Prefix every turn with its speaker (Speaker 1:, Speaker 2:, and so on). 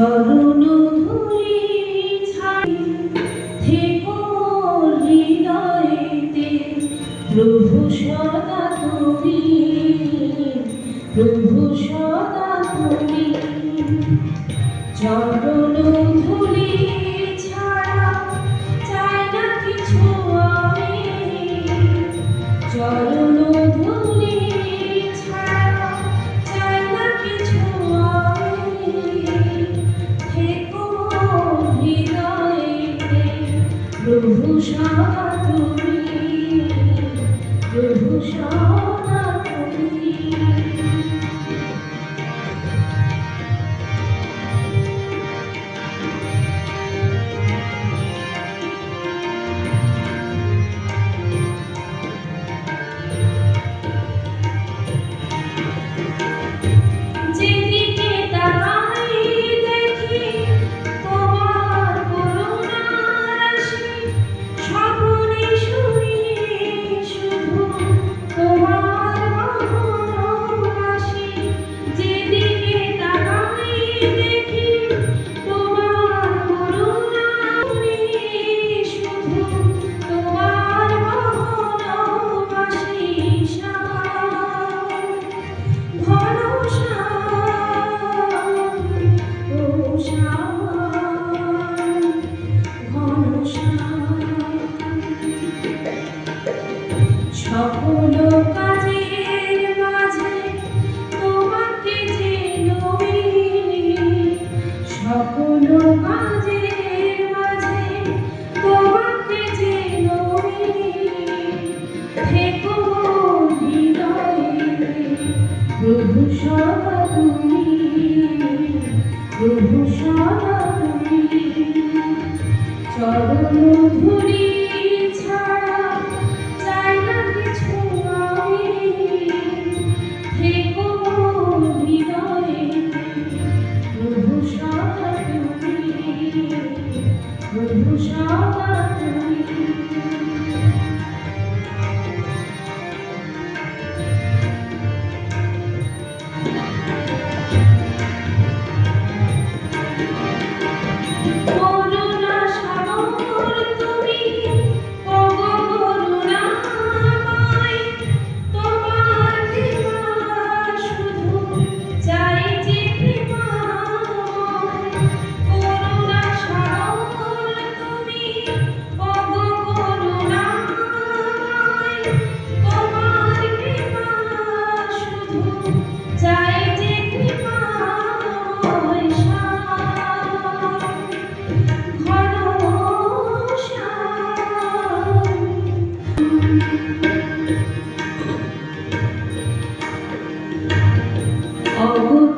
Speaker 1: চরণ ধরে ছাই থেকো হৃদয়েতে। প্রভু সদা তুমি প্রভু সদা তুমি প্রভু সোনা তুমি। প্রভু সবা তুমি প্রভু ছাড়া